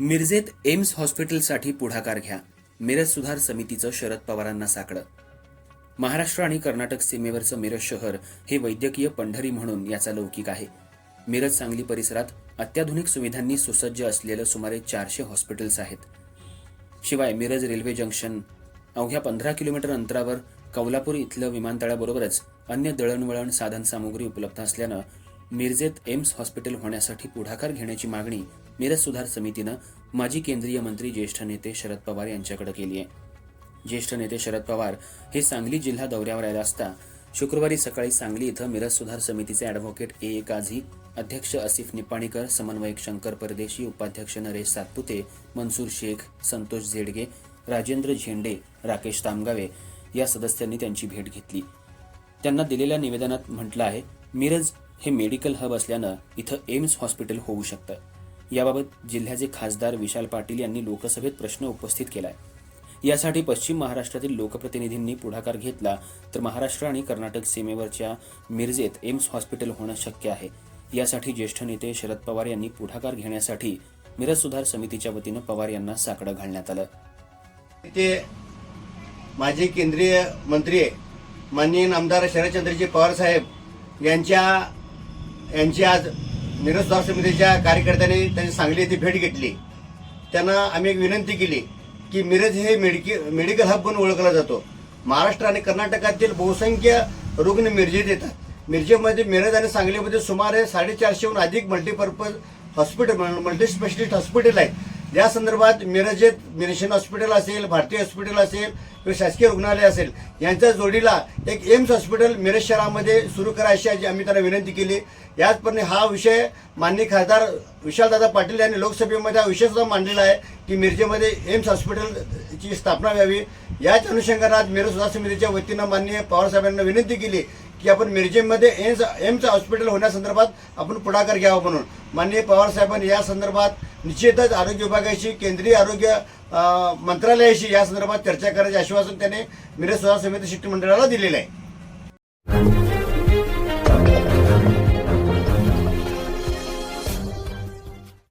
मिरजेत AIIMS हॉस्पिटलसाठी पुढाकार घ्या. मिरज सुधार समितीचं शरद पवारांना साकडं. महाराष्ट्र आणि कर्नाटक सीमेवरचं मिरज शहर हे वैद्यकीय पंढरी म्हणून याचा लौकिक आहे. मिरज सांगली परिसरात अत्याधुनिक सुविधांनी सुसज्ज असलेलं सुमारे चारशे हॉस्पिटल्स आहेत. शिवाय मिरज रेल्वे जंक्शन अवघ्या पंधरा किलोमीटर अंतरावर कौलापूर इथलं विमानतळाबरोबरच अन्य दळणवळण साधनसामुग्री उपलब्ध असल्यानं मिरजेत एम्स हॉस्पिटल होण्यासाठी पुढाकार घेण्याची मागणी मिरज सुधार समितीनं माजी केंद्रीय मंत्री ज्येष्ठ नेते शरद पवार यांच्याकडे केली आहे. ज्येष्ठ नेते शरद पवार हे सांगली जिल्हा दौऱ्यावर आले असता शुक्रवारी सकाळी सांगली इथं मिरज सुधार समितीचे अॅडव्होकेट ए. ए. काझी अध्यक्ष आसिफ निपाणीकर समन्वयक शंकर परदेशी उपाध्यक्ष नरेश सातपुते मनसूर शेख संतोष झेडगे राजेंद्र झेंडे राकेश तामगावे या सदस्यांनी त्यांची भेट घेतली. त्यांना दिलेल्या निवेदनात म्हटलं आहे मिरज हे मेडिकल हब असल्यानं इथं एम्स हॉस्पिटल होऊ शकतं. याबाबत जिल्ह्याचे खासदार विशाल पाटील यांनी लोकसभेत प्रश्न उपस्थित केलाय. यासाठी पश्चिम महाराष्ट्रातील लोकप्रतिनिधींनी पुढाकार घेतला तर महाराष्ट्र आणि कर्नाटक सीमेवरच्या मिरजेत एम्स हॉस्पिटल होणं शक्य आहे. यासाठी ज्येष्ठ नेते शरद पवार यांनी पुढाकार घेण्यासाठी मिरज सुधार समितीच्या वतीनं पवार यांना साकडं घालण्यात आलं. ते माजी केंद्रीय मंत्री माननीय आमदार शरदचंद्रजी पवार साहेब यांच्या यांची आज मिरज समितीच्या कार्यकर्त्यांनी त्यांनी सांगली येथे भेट घेतली. त्यांना आम्ही एक विनंती केली की मिरज हे मेडिके मेडिकल हब म्हणून ओळखला जातो. महाराष्ट्र आणि कर्नाटकातील बहुसंख्य रुग्ण मिरजेत येतात. मिरजेमध्ये मिरज आणि सांगलीमध्ये सुमारे साडेचारशेहून अधिक multipurpose hospital multi specialist hospital आहेत. या संदर्भात मिरजेत मिरेशन हॉस्पिटल असेल भारतीय हॉस्पिटल असेल किंवा शासकीय रुग्णालय असेल यांच्या जोडीला एक एम्स हॉस्पिटल मिरज शहरामध्ये सुरू करायची अशी आम्ही त्यांना विनंती केली. याचप्रमाणे हा विषय माननीय खासदार विशालदादा पाटील यांनी लोकसभेमध्ये हा विषय सुद्धा मांडलेला आहे की मिरजेमध्ये एम्स हॉस्पिटलची स्थापना व्हावी. याच अनुषंगाने मिरज सुधार समितीच्या वतीनं माननीय पवारसाहेबांना विनंती केली की आपण मिरजेमध्ये एम्स एम्स हॉस्पिटल होण्यासंदर्भात आपण पुढाकार घ्यावा म्हणून. माननीय पवार साहेबांनी या संदर्भात निश्चितच आरोग्य विभागाशी केंद्रीय आरोग्य मंत्रालयाशी या संदर्भात चर्चा करायचे आश्वासन त्याने मिरज सुधार समिती शिष्टमंडळाला दिलेलं आहे.